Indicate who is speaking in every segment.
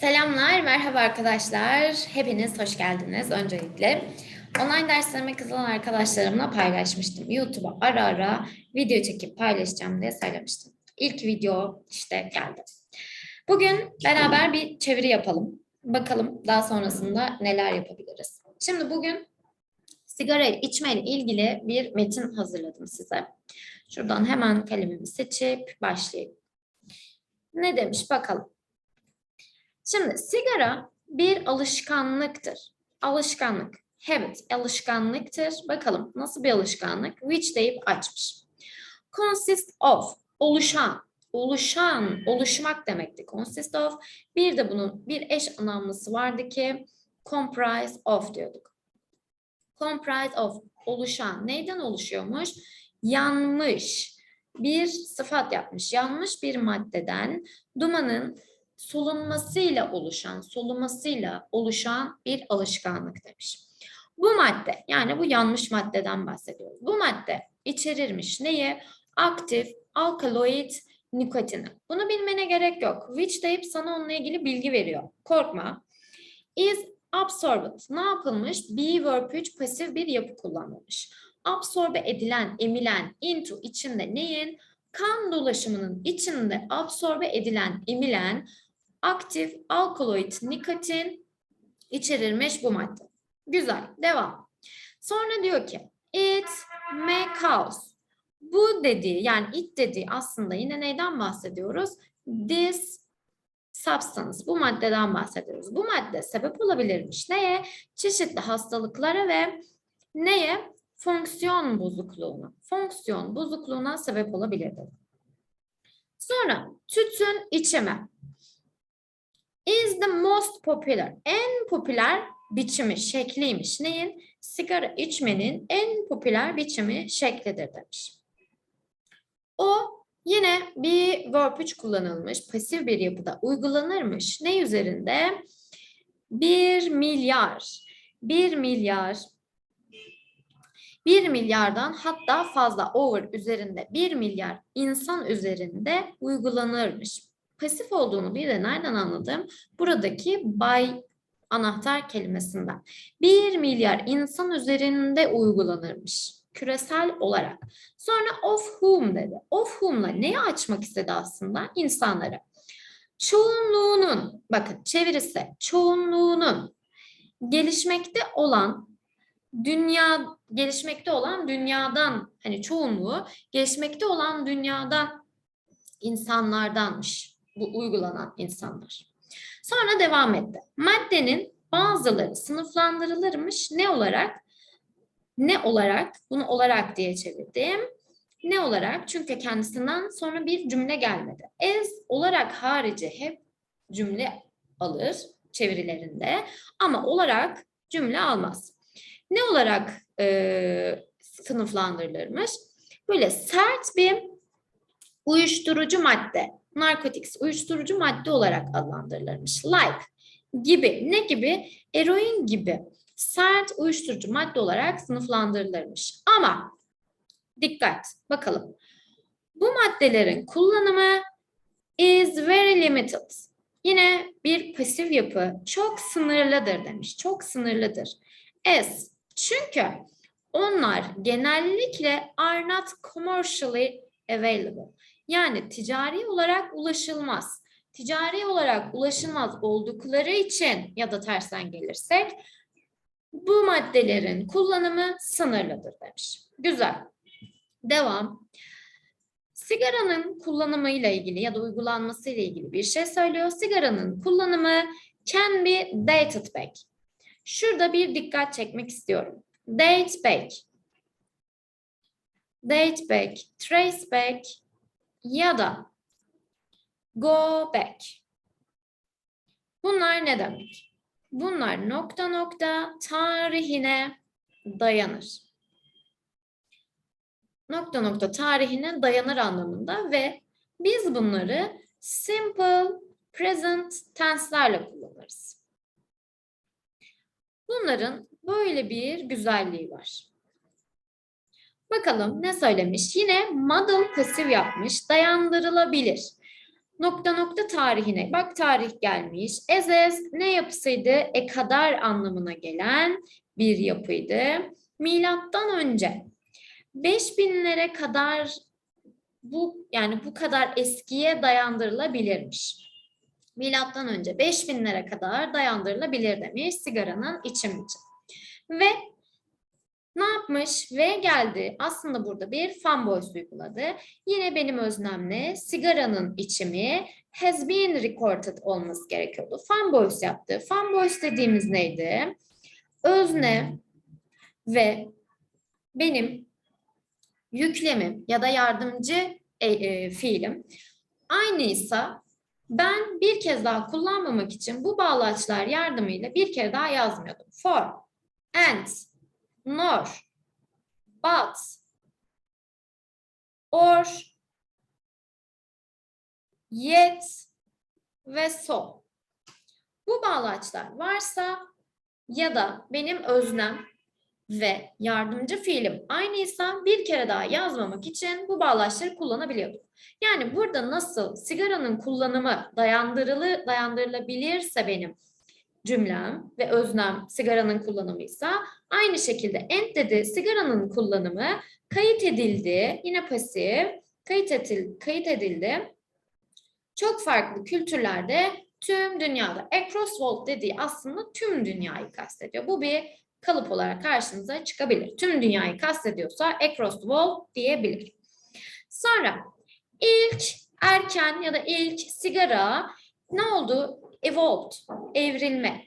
Speaker 1: Selamlar, merhaba arkadaşlar. Hepiniz hoş geldiniz öncelikle. Online derslerime katılan arkadaşlarımla paylaşmıştım. YouTube'a ara ara video çekip paylaşacağım diye söylemiştim. İlk video işte geldi. Bugün beraber bir çeviri yapalım. Bakalım daha sonrasında neler yapabiliriz. Şimdi bugün sigara içmeyle ilgili bir metin hazırladım size. Şuradan hemen kalemimi seçip başlayayım. Ne demiş bakalım. Şimdi sigara bir alışkanlıktır. Alışkanlık. Habit, alışkanlıktır. Bakalım nasıl bir alışkanlık? Which deyip açmış. Consist of, oluşan, oluşan, oluşmak demekti. Consist of. Bir de bunun bir eş anlamlısı vardı ki comprise of diyorduk. Comprise of, oluşan. Neyden oluşuyormuş? Yanmış. Bir sıfat yapmış. Yanmış bir maddeden dumanın solunmasıyla oluşan, solumasıyla oluşan bir alışkanlık demiş. Bu madde, yani bu yanlış maddeden bahsediyoruz. Bu madde içerirmiş neyi? Aktif, alkaloid, nikotini. Bunu bilmene gerek yok. Which deyip sana onunla ilgili bilgi veriyor. Korkma. Is absorbed. Ne yapılmış? Be verb 3 pasif bir yapı kullanılmış. Absorbe edilen, emilen, into içinde neyin? Kan dolaşımının içinde absorbe edilen, emilen aktif alkaloid nikotin içerirmiş bu madde. Güzel. Devam. Sonra diyor ki it may cause. Bu dediği yani it dediği aslında yine neyden bahsediyoruz? This substance. Bu maddeden bahsediyoruz. Bu madde sebep olabilirmiş. Neye? Çeşitli hastalıklara ve neye? Fonksiyon bozukluğuna. Fonksiyon bozukluğuna sebep olabilir. Sonra tütün içimi is the most popular. En popüler biçimi, şekliymiş. Neyin? Sigara içmenin en popüler biçimi şeklidir demiş. O yine bir verb 3 kullanılmış, pasif bir yapıda uygulanırmış. Ne üzerinde? 1 milyar. 1 milyar 1 milyardan hatta fazla over üzerinde 1 milyar insan üzerinde uygulanırmış pasif olduğunu bir de nereden anladım? Buradaki by anahtar kelimesinden. 1 milyar insan üzerinde uygulanırmış küresel olarak. Sonra of whom dedi. Of whom'la neyi açmak istedi aslında? İnsanları. Çoğunluğunun, bakın çevirisi, çoğunluğunun gelişmekte olan dünya gelişmekte olan dünyadan hani çoğunluğu gelişmekte olan dünyadan insanlardanmış bu uygulanan insanlar. Sonra devam etti. Maddenin bazıları sınıflandırılırmış ne olarak? Ne olarak? Bunu olarak diye çevirdim. Ne olarak? Çünkü kendisinden sonra bir cümle gelmedi. Ez olarak harici hep cümle alır çevirilerinde ama olarak cümle almaz. Ne olarak e, sınıflandırılırmış? Böyle sert bir uyuşturucu madde narkotics, uyuşturucu madde olarak adlandırılırmış. Like gibi, ne gibi? Eroin gibi sert uyuşturucu madde olarak sınıflandırılırmış. Ama dikkat, bakalım. Bu maddelerin kullanımı is very limited. Yine bir pasif yapı çok sınırlıdır demiş. Çok sınırlıdır. As çünkü onlar genellikle are not commercially available. Yani ticari olarak ulaşılmaz. Ticari olarak ulaşılmaz oldukları için ya da tersten gelirsek bu maddelerin kullanımı sınırlıdır demiş. Güzel. Devam. Sigaranın kullanımıyla ilgili ya da uygulanması ile ilgili bir şey söylüyor. Sigaranın kullanımı can be dated back. Şurada bir dikkat çekmek istiyorum. Date back. Date back, trace back, ya da go back. Bunlar ne demek? Bunlar nokta nokta tarihine dayanır. Nokta nokta tarihine dayanır anlamında ve biz bunları simple present tense'lerle kullanırız. Bunların böyle bir güzelliği var. Bakalım ne söylemiş? Yine model pasif yapmış. Dayandırılabilir. nokta nokta tarihine. Bak tarih gelmiş. Ezez ne yapısıydı? E kadar anlamına gelen bir yapıydı. Milattan önce 5000'lere kadar bu yani bu kadar eskiye dayandırılabilirmiş. Milattan önce 5000'lere kadar dayandırılabilir demiş sigaranın içim için. Ve ne yapmış ve geldi. Aslında burada bir fanboys uyguladı. Yine benim öznemle sigaranın içimi has been recorded olması gerekiyordu. Fanboys yaptı. Fanboys dediğimiz neydi? Özne ve benim yüklemim ya da yardımcı e, e, fiilim aynıysa ben bir kez daha kullanmamak için bu bağlaçlar yardımıyla bir kere daha yazmıyordum. For, and, nor, but, or, yet ve so. Bu bağlaçlar varsa ya da benim öznem ve yardımcı fiilim aynıysa bir kere daha yazmamak için bu bağlaçları kullanabiliyorduk. Yani burada nasıl sigaranın kullanımı dayandırılı dayandırılabilirse benim cümlem ve öznem sigaranın kullanımıysa aynı şekilde end dedi sigaranın kullanımı kayıt edildi yine pasif kayıt edildi, kayıt edildi. Çok farklı kültürlerde tüm dünyada across world dediği aslında tüm dünyayı kastediyor. Bu bir kalıp olarak karşınıza çıkabilir. Tüm dünyayı kastediyorsa across the world diyebilir. Sonra ilk erken ya da ilk sigara ne oldu? Evolved, evrilme.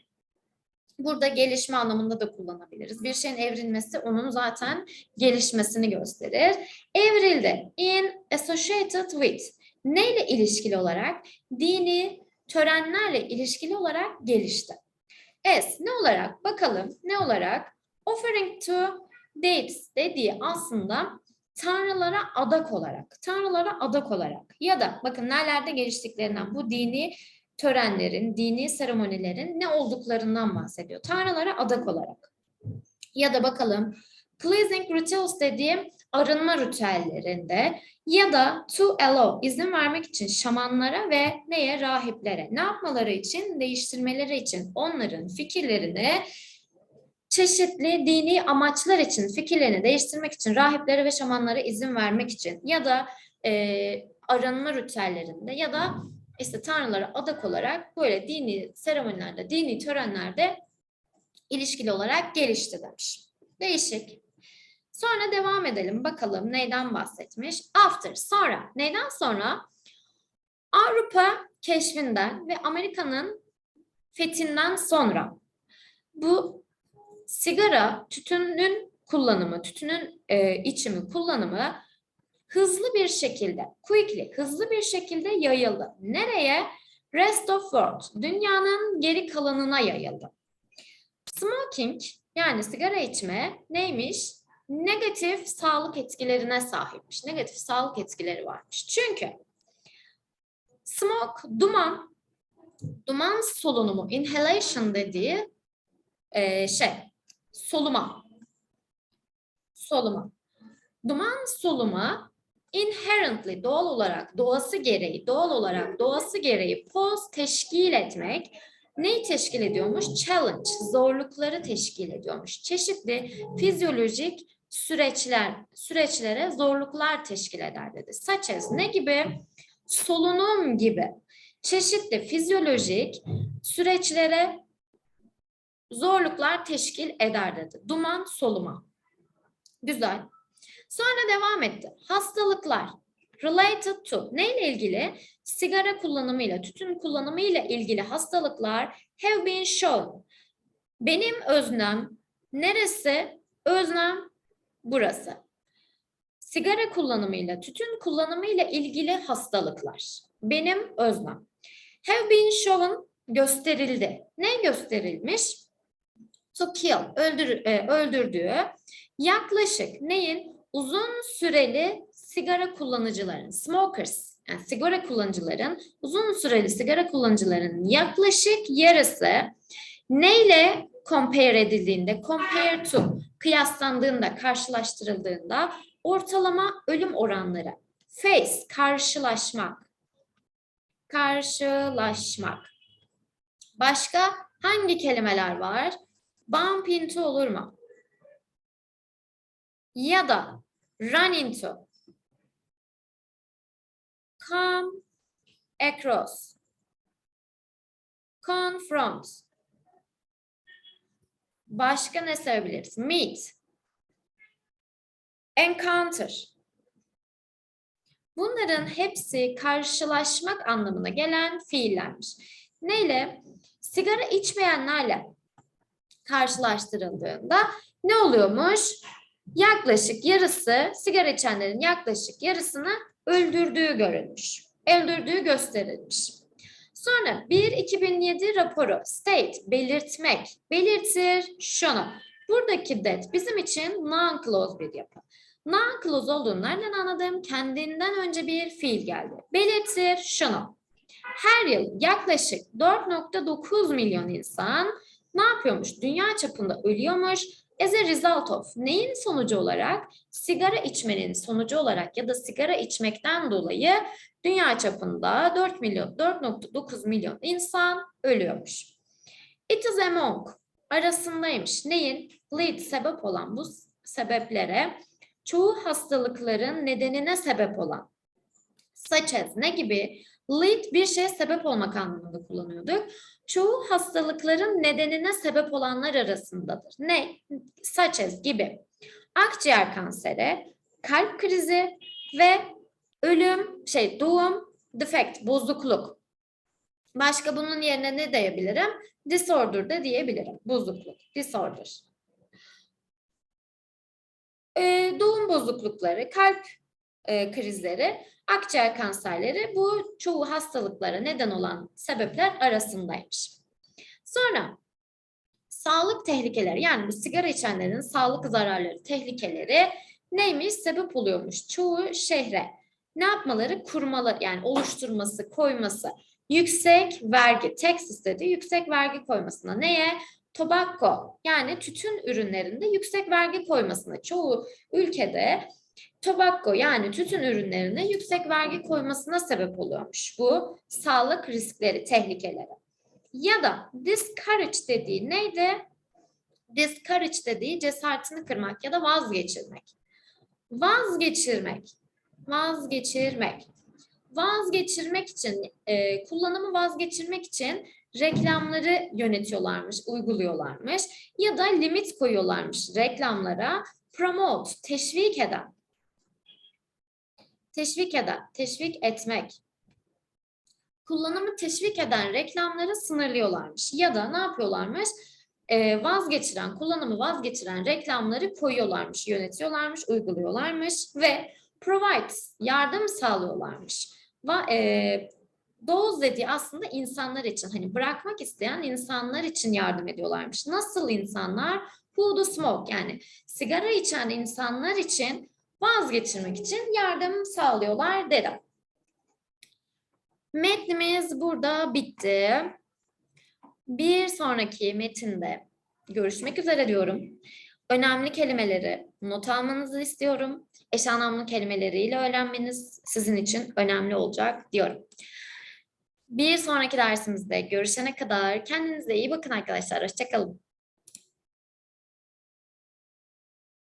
Speaker 1: Burada gelişme anlamında da kullanabiliriz. Bir şeyin evrilmesi onun zaten gelişmesini gösterir. Evrildi. In associated with. Neyle ilişkili olarak? Dini törenlerle ilişkili olarak gelişti. As ne olarak? Bakalım ne olarak? Offering to deities dediği aslında tanrılara adak olarak, tanrılara adak olarak ya da bakın nerelerde geliştiklerinden bu dini törenlerin, dini seremonilerin ne olduklarından bahsediyor. Tanrılara adak olarak. Ya da bakalım pleasing rituals dediğim arınma ritüellerinde ya da to allow izin vermek için şamanlara ve neye rahiplere ne yapmaları için değiştirmeleri için onların fikirlerini çeşitli dini amaçlar için fikirlerini değiştirmek için rahiplere ve şamanlara izin vermek için ya da e, arınma ritüellerinde ya da işte tanrılara adak olarak böyle dini seremonilerde, dini törenlerde ilişkili olarak gelişti demiş. Değişik. Sonra devam edelim. Bakalım neyden bahsetmiş? After, sonra. Neyden sonra? Avrupa keşfinden ve Amerika'nın fethinden sonra bu sigara, tütünün kullanımı, tütünün e, içimi kullanımı hızlı bir şekilde, quickly, hızlı bir şekilde yayıldı. Nereye? Rest of world, dünyanın geri kalanına yayıldı. Smoking, yani sigara içme neymiş? Negatif sağlık etkilerine sahipmiş. Negatif sağlık etkileri varmış. Çünkü smoke, duman, duman solunumu, inhalation dediği e, şey, soluma. Soluma. Duman soluma inherently doğal olarak doğası gereği doğal olarak doğası gereği pose teşkil etmek neyi teşkil ediyormuş? Challenge, zorlukları teşkil ediyormuş. Çeşitli fizyolojik süreçler, süreçlere zorluklar teşkil eder dedi. Such as ne gibi? Solunum gibi. Çeşitli fizyolojik süreçlere zorluklar teşkil eder dedi. Duman, soluma. Güzel. Sonra devam etti. Hastalıklar. Related to. Neyle ilgili? Sigara kullanımıyla, tütün kullanımıyla ilgili hastalıklar have been shown. Benim öznem neresi? Öznem burası. Sigara kullanımıyla, tütün kullanımıyla ilgili hastalıklar. Benim öznem. Have been shown gösterildi. Ne gösterilmiş? To kill, öldür, e, öldürdüğü yaklaşık neyin? Uzun süreli sigara kullanıcıların, smokers, yani sigara kullanıcıların, uzun süreli sigara kullanıcıların yaklaşık yarısı neyle compare edildiğinde, compare to, kıyaslandığında, karşılaştırıldığında ortalama ölüm oranları, face, karşılaşmak, Karşılaşmak. Başka hangi kelimeler var? Bump into olur mu? Ya da run into. Come across. Confront. Başka ne söyleyebiliriz? Meet. Encounter. Bunların hepsi karşılaşmak anlamına gelen fiillermiş. Neyle? Sigara içmeyenlerle karşılaştırıldığında ne oluyormuş? Yaklaşık yarısı, sigara içenlerin yaklaşık yarısını öldürdüğü görülmüş. Öldürdüğü gösterilmiş. Sonra 1-2007 raporu state belirtmek, belirtir şunu. Buradaki that bizim için non-clause bir yapı. Non-clause olduğunu nereden anladım? Kendinden önce bir fiil geldi. Belirtir şunu. Her yıl yaklaşık 4.9 milyon insan ne yapıyormuş? Dünya çapında ölüyormuş. As a result of neyin sonucu olarak? Sigara içmenin sonucu olarak ya da sigara içmekten dolayı dünya çapında 4 milyon 4.9 milyon insan ölüyormuş. It is among arasındaymış. Neyin? Lead sebep olan bu sebeplere çoğu hastalıkların nedenine sebep olan such as ne gibi lead bir şeye sebep olmak anlamında kullanıyorduk. Çoğu hastalıkların nedenine sebep olanlar arasındadır. Ne? Such as gibi. Akciğer kanseri, kalp krizi ve ölüm, şey doğum, defect, bozukluk. Başka bunun yerine ne diyebilirim? Disorder da diyebilirim. Bozukluk, disorder. Ee, doğum bozuklukları, kalp e, krizleri, akciğer kanserleri bu çoğu hastalıklara neden olan sebepler arasındaymış. Sonra sağlık tehlikeleri yani bu sigara içenlerin sağlık zararları, tehlikeleri neymiş? Sebep oluyormuş çoğu şehre. Ne yapmaları? Kurmalı yani oluşturması, koyması. Yüksek vergi, Texas dedi yüksek vergi koymasına. Neye? Tobacco yani tütün ürünlerinde yüksek vergi koymasına. Çoğu ülkede tobacco yani tütün ürünlerine yüksek vergi koymasına sebep oluyormuş bu sağlık riskleri, tehlikeleri. Ya da discourage dediği neydi? Discourage dediği cesaretini kırmak ya da vazgeçirmek. Vazgeçirmek, vazgeçirmek. Vazgeçirmek için, e, kullanımı vazgeçirmek için reklamları yönetiyorlarmış, uyguluyorlarmış ya da limit koyuyorlarmış reklamlara promote, teşvik eden. Teşvik eden, teşvik etmek. Kullanımı teşvik eden reklamları sınırlıyorlarmış. Ya da ne yapıyorlarmış? Ee, vazgeçiren, kullanımı vazgeçiren reklamları koyuyorlarmış, yönetiyorlarmış, uyguluyorlarmış ve provide, yardım sağlıyorlarmış. Ve, e, Those dediği aslında insanlar için hani bırakmak isteyen insanlar için yardım ediyorlarmış. Nasıl insanlar? Who do smoke yani sigara içen insanlar için vazgeçirmek için yardım sağlıyorlar dedim. Metnimiz burada bitti. Bir sonraki metinde görüşmek üzere diyorum. Önemli kelimeleri not almanızı istiyorum. Eş anlamlı kelimeleriyle öğrenmeniz sizin için önemli olacak diyorum. Bir sonraki dersimizde görüşene kadar kendinize iyi bakın arkadaşlar. Hoşçakalın.